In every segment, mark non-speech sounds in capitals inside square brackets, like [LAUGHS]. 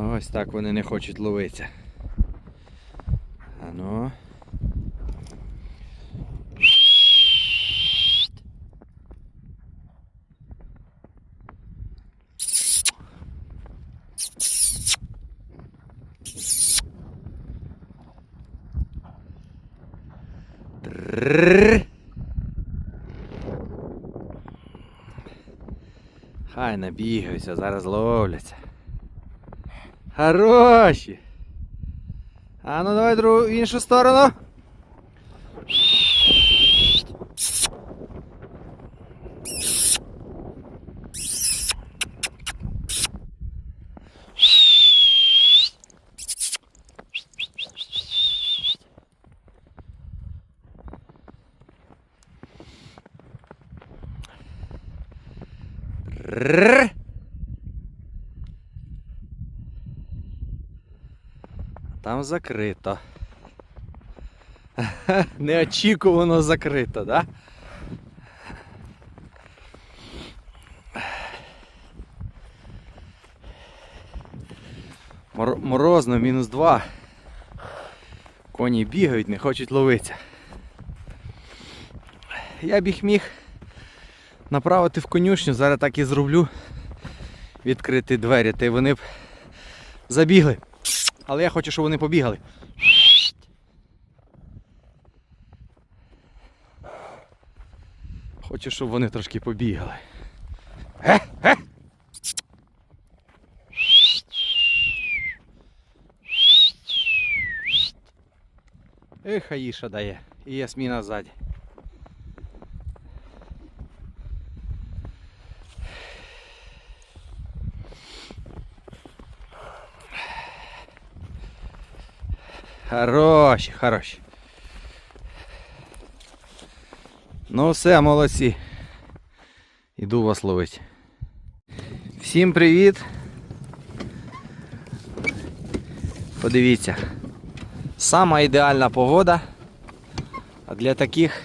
Ось так вони не хочуть ловитися. А ну. Хай набігаються, зараз ловляться. Хороші. А ну давай другу в іншу сторону. Рррр. Там закрито. [LAUGHS] Неочікувано закрито, да? Морозно, мінус 2. Коні бігають, не хочуть ловитися. Я б їх міг направити в конюшню, зараз так і зроблю. Відкрити двері, та й вони б забігли. Але я хочу, щоб вони побігали. Хочу, щоб вони трошки побігали. Ге, ге. Ех, Аїша дає. І Ясміна ззаді. Хороші, хороші. Ну все, молодці. Іду вас ловити. Всім привіт. Подивіться. Сама ідеальна погода для таких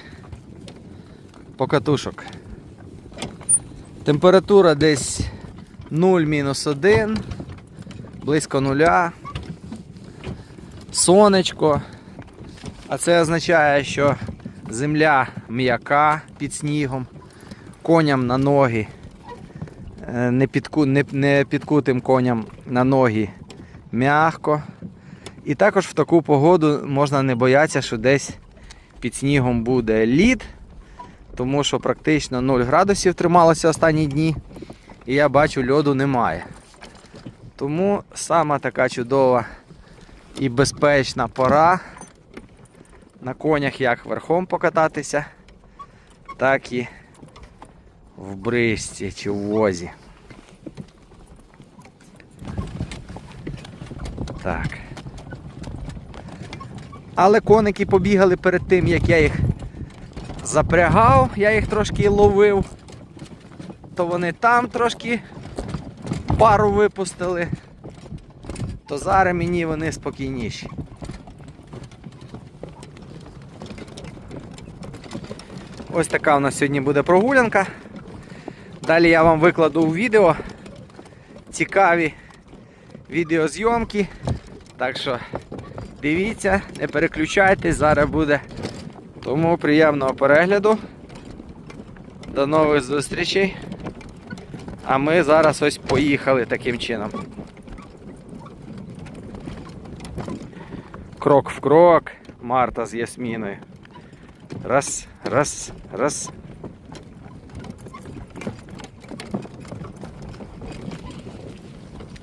покатушок. Температура десь 0-1, близько нуля сонечко. А це означає, що земля м'яка під снігом, коням на ноги, е, не, підку, не, не підкутим коням на ноги м'ягко. І також в таку погоду можна не боятися, що десь під снігом буде лід, тому що практично 0 градусів трималося останні дні. І я бачу, льоду немає. Тому сама така чудова і безпечна пора на конях як верхом покататися, так і в бризці чи в возі. Так. Але коники побігали перед тим, як я їх запрягав, я їх трошки ловив, то вони там трошки пару випустили то зараз мені вони спокійніші. Ось така у нас сьогодні буде прогулянка. Далі я вам викладу у відео цікаві відеозйомки. Так що дивіться, не переключайтесь, зараз буде. Тому приємного перегляду. До нових зустрічей. А ми зараз ось поїхали таким чином. Крок в крок. Марта з Ясміною. Раз, раз, раз.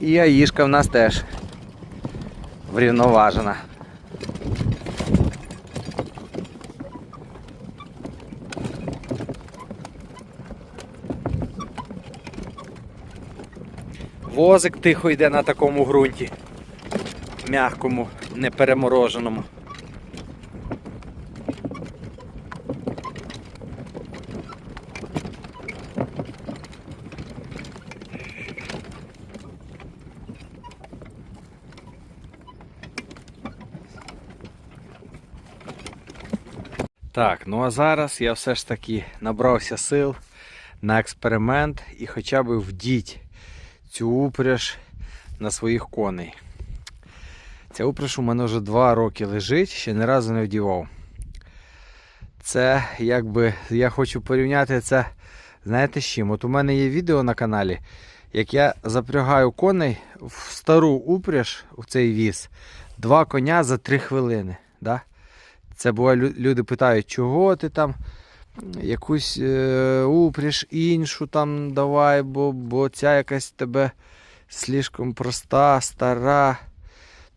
І Аїшка в нас теж врівноважена. Возик тихо йде на такому ґрунті м'якому, не перемороженому. Так, ну а зараз я все ж таки набрався сил на експеримент і хоча б вдіть цю упряж на своїх коней. Ця упряж у мене вже два роки лежить, ще ні разу не вдівав. Це якби я хочу порівняти це, знаєте з чим? От у мене є відео на каналі, як я запрягаю коней в стару упряж в цей віз, два коня за три хвилини. Да? Це буває, люди питають, чого ти там якусь е, упряж іншу там давай, бо, бо ця якась тебе слишком проста, стара.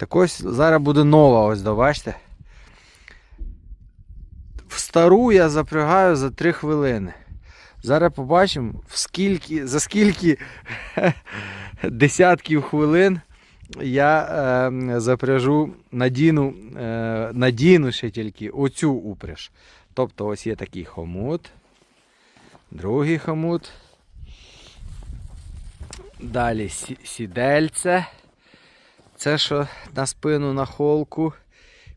Так ось зараз буде нова, ось да? В стару я запрягаю за 3 хвилини. Зараз побачимо, скільки, за скільки [LAUGHS] десятків хвилин я е, запряжу, надіну, е, надіну ще тільки оцю упряж. Тобто ось є такий хомут, другий хомут. Далі сідельце. Це що на спину на холку.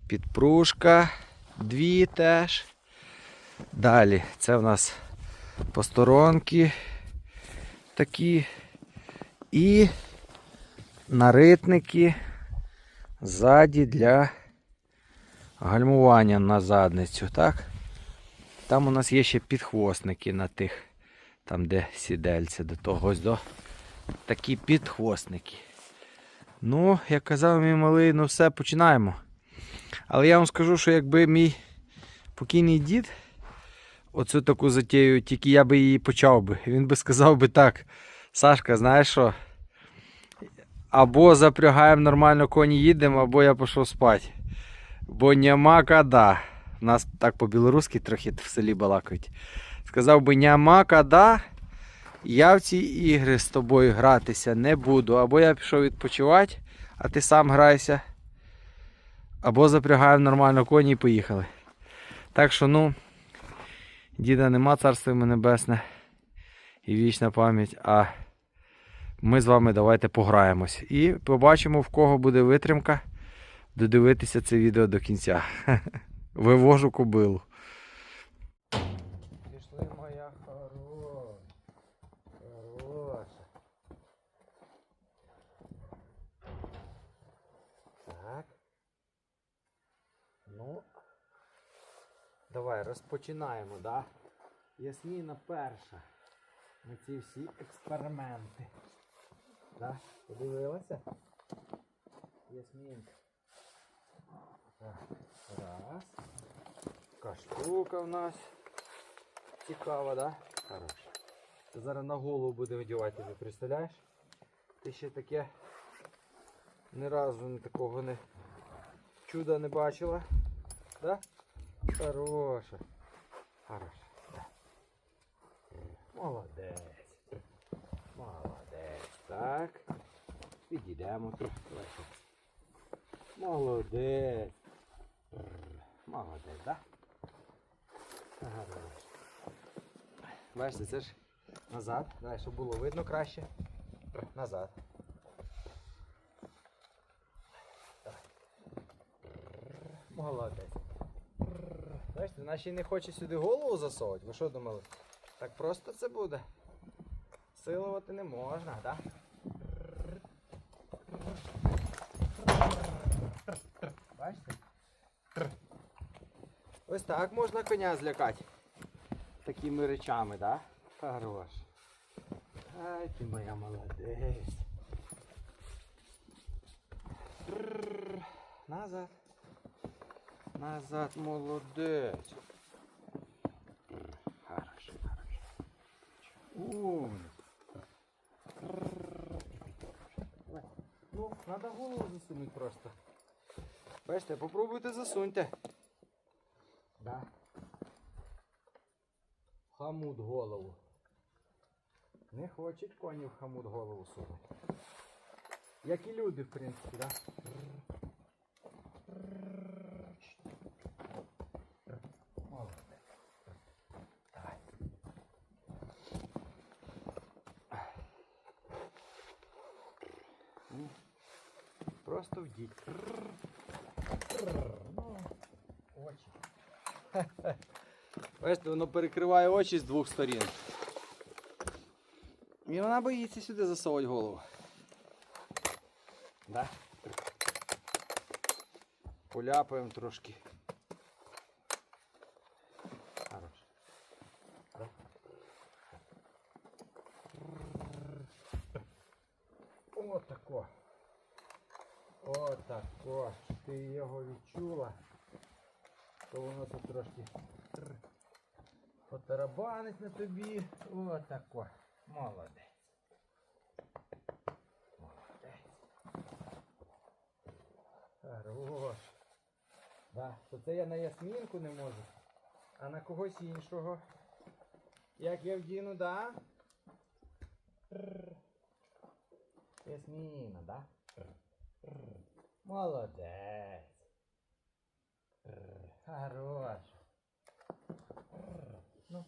Підпружка. Дві теж. Далі це в нас посторонки такі. І наритники ззаді для гальмування на задницю. Так? Там у нас є ще підхвостники на тих, там де сідельце до того ось до. Такі підхвостники. Ну, як казав мій малий, ну все, починаємо. Але я вам скажу, що якби мій покійний дід оцю таку затію, тільки я би її почав би. Він би сказав би так. Сашка, знаєш що? Або запрягаємо нормально коні їдемо, або я пішов спати. Бо нема кода. У нас так по-білоруськи трохи в селі балакають. Сказав би, нема кода. Я в ці ігри з тобою гратися не буду. Або я пішов відпочивати, а ти сам грайся. Або запрягаємо нормально коні і поїхали. Так що, ну, діда нема царство йому небесне і вічна пам'ять. А ми з вами давайте пограємось. І побачимо, в кого буде витримка додивитися це відео до кінця. [LAUGHS] Вивожу кобилу. Пішли моя хороша. Хороша. Так. Ну. Давай розпочинаємо, да? Ясміна перша. На ці всі експерименти. Да? Подивилася? Ясмінка. Так, раз. Така штука в нас. Цікава, да? Хороша. Зараз на голову буде одягати, ти представляєш? Ти ще таке ні разу такого не чуда не бачила. Да? Хороша. Хороша. Да. Молодець. Молодець. Так. Підійдемо тут. Молодець. Молодець, да? Хорош. Бачите, це ж назад. Давай, щоб було видно краще. Назад. Молодець. Бачите, вона ще й не хоче сюди голову засовувати. Ви що думали? Так просто це буде. Силувати не можна, так? Бачите? Ось так можна коня злякати. Такими речами, так? Да? Хорош. Ай, ти моя молодець. Назад. Назад, молодець. Хорошо, хорошо. Ну, треба голову засунути просто. Бачите, попробуйте засуньте. Да. Хамут голову. Не хочуть коні в хамут голову сунути. Як і люди, в принципі, да? Вдіть. Ну, очі. Бачите, воно перекриває очі з двох сторін. І вона боїться сюди засовувати голову. Да? Поляпаємо трошки. Хорош. Да? Отако. Отако. Ти його відчула. То воно тут трошки тр- потарабанить на тобі. Отако. Молодець. Молодець. Хорош. Да. То це я на ясмінку не можу. А на когось іншого. Як я вдіну, да? Ясміна, да? Молодець. Тррр. Хорош. Тррр. Ну.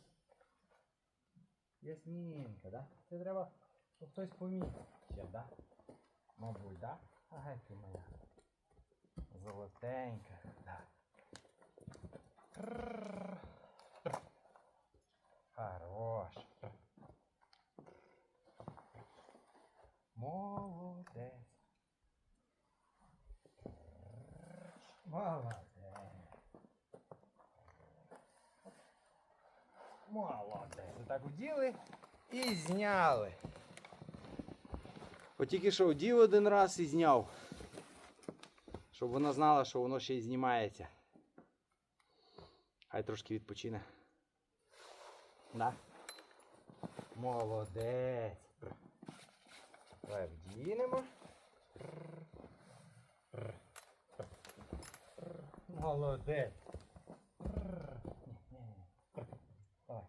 Ясмінка, да? Це треба, щоб хтось поміг ще, да? Мабуть, да? Ага, ти моя. Золотенька, да. Тррр. Хорош. Молодець. Молодець. Молодець. Так вділи і зняли. От тільки що вдів один раз і зняв. Щоб вона знала, що воно ще й знімається. Хай трошки відпочине. Да. Молодець. Давай вдінемо. Молодець. Давай. Давай.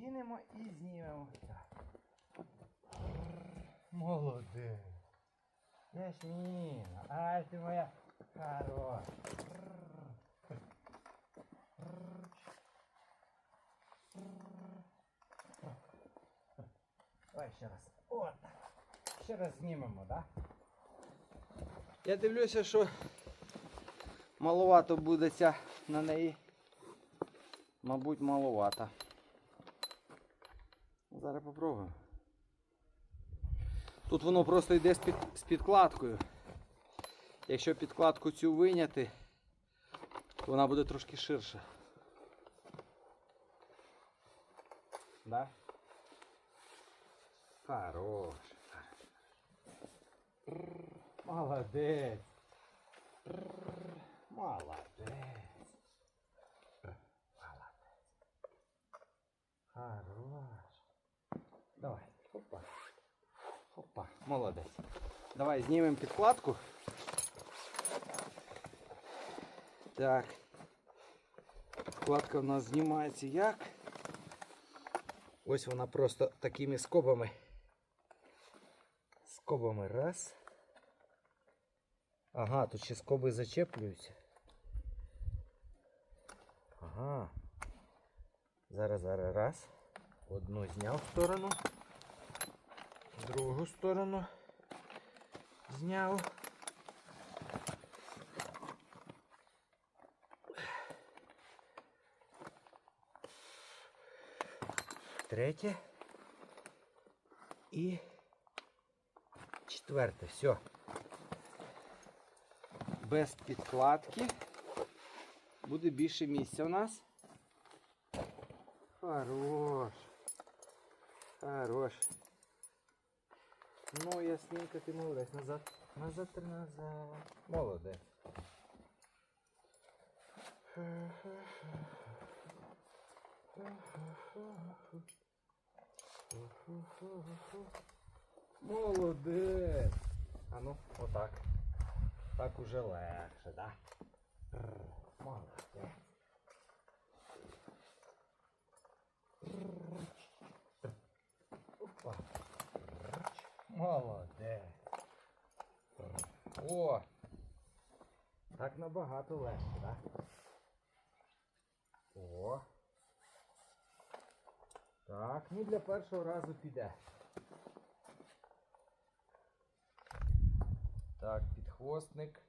Вдінемо і знімемо. Так. Молодець. Ясміна, ай ти моя хороша. Давай ще раз. От. Ще раз знімемо, так? Я дивлюся, що маловато буде ця на неї. Мабуть, маловато. Зараз попробуємо. Тут воно просто йде з, під, з підкладкою. Якщо підкладку цю виняти, то вона буде трошки ширша. Да? Хорош. Молодець. Молодець. Молодець. Хорош. Молодець. Давай знімемо підкладку. Так. Підкладка в нас знімається як? Ось вона просто такими скобами. Скобами раз. Ага, тут ще скоби зачеплюються. Ага. Зараз, зараз, раз. Одну зняв в сторону. Другу сторону зняв. Третє. І четверте. Все. Без підкладки. Буде більше місця у нас. Хорош. Хорош. Ну, ясненько, ти молодець. Назад. Назад, ти назад. Молодець. Молодець. А ну, отак. Так уже легше, да? Молодець. Молодець. О! Так набагато легше, да? О. Так, ну для першого разу піде. Так, підхвостник.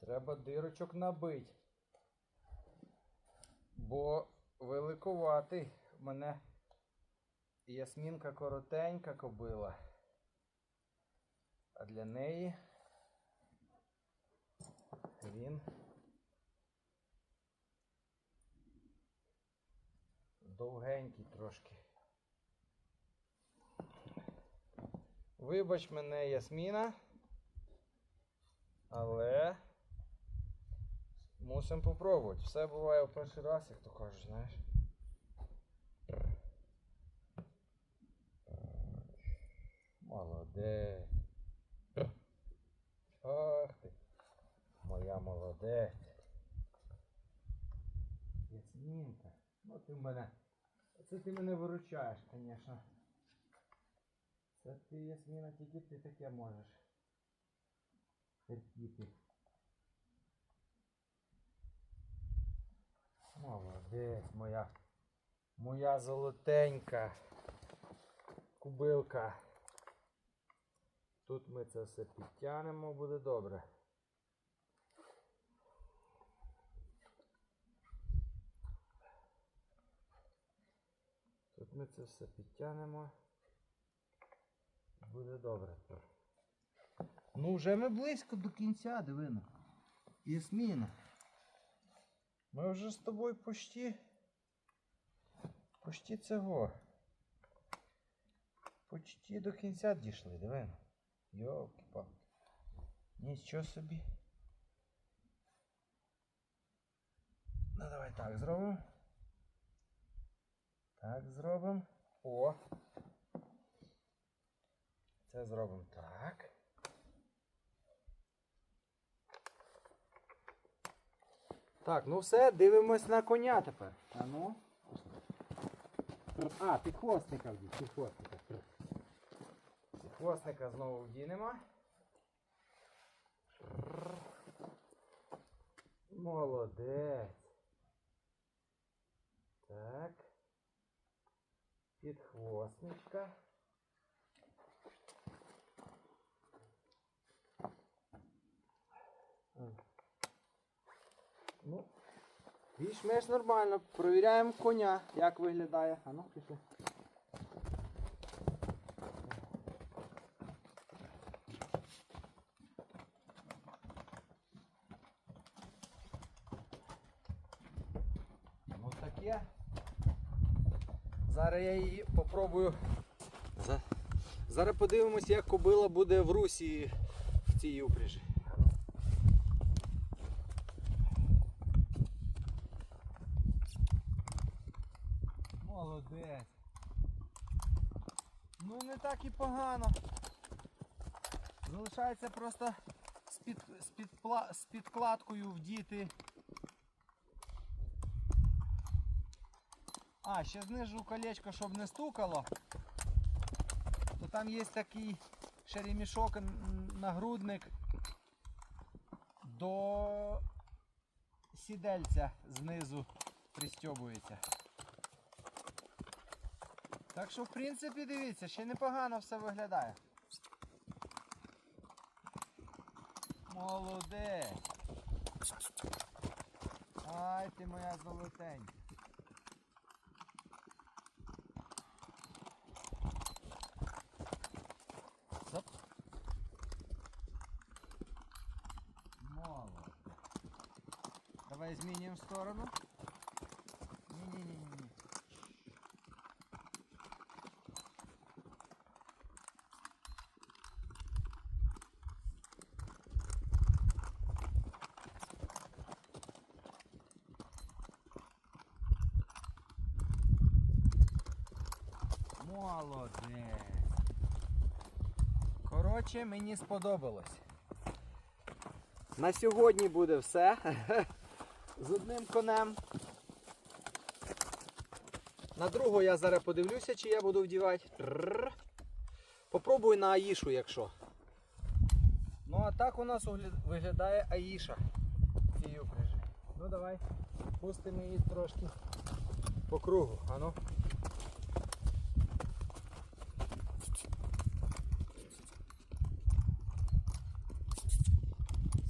Треба дирочок набити. Бо великуватий мене Ясмінка коротенька кобила. А для неї він довгенький трошки. Вибач мене, Ясміна, але мусимо попробувати. Все буває в перший раз, як то кажуть, знаєш. Молодець. Ах ти. Моя молодець. Ясмінка. Ну ти в мене. Це ти мене виручаєш, звісно. Це ти, Ясміна, тільки ти таке можеш. Терпіти. Молодець, моя. Моя золотенька кубилка. Тут ми це все підтягнемо, буде добре. Тут ми це все підтягнемо. Буде добре. Ну, вже ми близько до кінця, дивина. Ясміна. Ми вже з тобою почти. Почти цього. Почти до кінця дійшли, дивина. Йолки палки Нічого собі. Ну давай так зробимо. Так зробимо. О. Це зробимо так. Так, ну все, дивимось на коня тепер. А ну. А, підхвостника вдій, підхвостника. Підхвостника знову вдінемо. Молодець. Так. Підхвостничка. Ну, більш-менш нормально. Провіряємо коня, як виглядає. А ну, пішли. Ну таке. Зараз я її попробую. Зараз подивимось, як кобила буде в русі в цій упряжі. Молодець. Ну не так і погано. Залишається просто з, під, з, підпла- з підкладкою вдіти. А, ще знижу колечко, щоб не стукало. То там є такий ще ремішок, нагрудник до сідельця знизу пристьобується. Так що, в принципі, дивіться, ще непогано все виглядає. Молодець. Ай ти моя золотенька. Стоп. Молодець. Змінюємо сторону. Ні-ні-ні-ні. Молодець. Коротше, мені сподобалось. На сьогодні буде все. [LAUGHS] З одним конем. На другу я зараз подивлюся, чи я буду вдівати. Попробую на Аїшу, якщо. Ну а так у нас виглядає Аїша. Цієї упряжі. Ну давай, пустимо її трошки по кругу. Ану.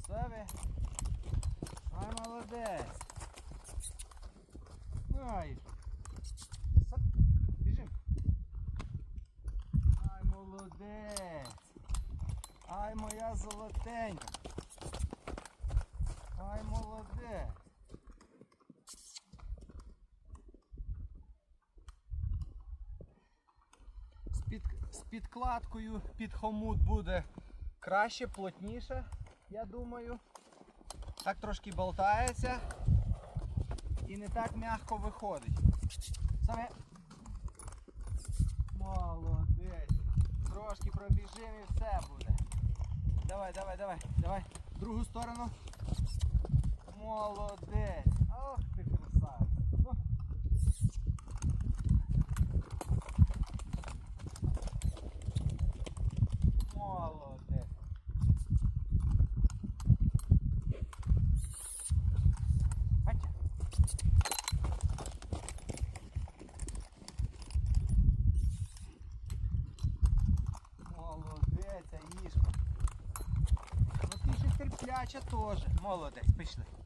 Все ви. Ай, молодець. Ай. Біжим. Молодець. Ай, моя золотенька. Ай, молодець. З підкладкою під хомут буде краще, плотніше, я думаю. Так трошки болтається і не так м'яко виходить. Саме. Молодець. Трошки пробіжимо і все буде. Давай, давай, давай, давай. Другу сторону. Молодець. Молодець,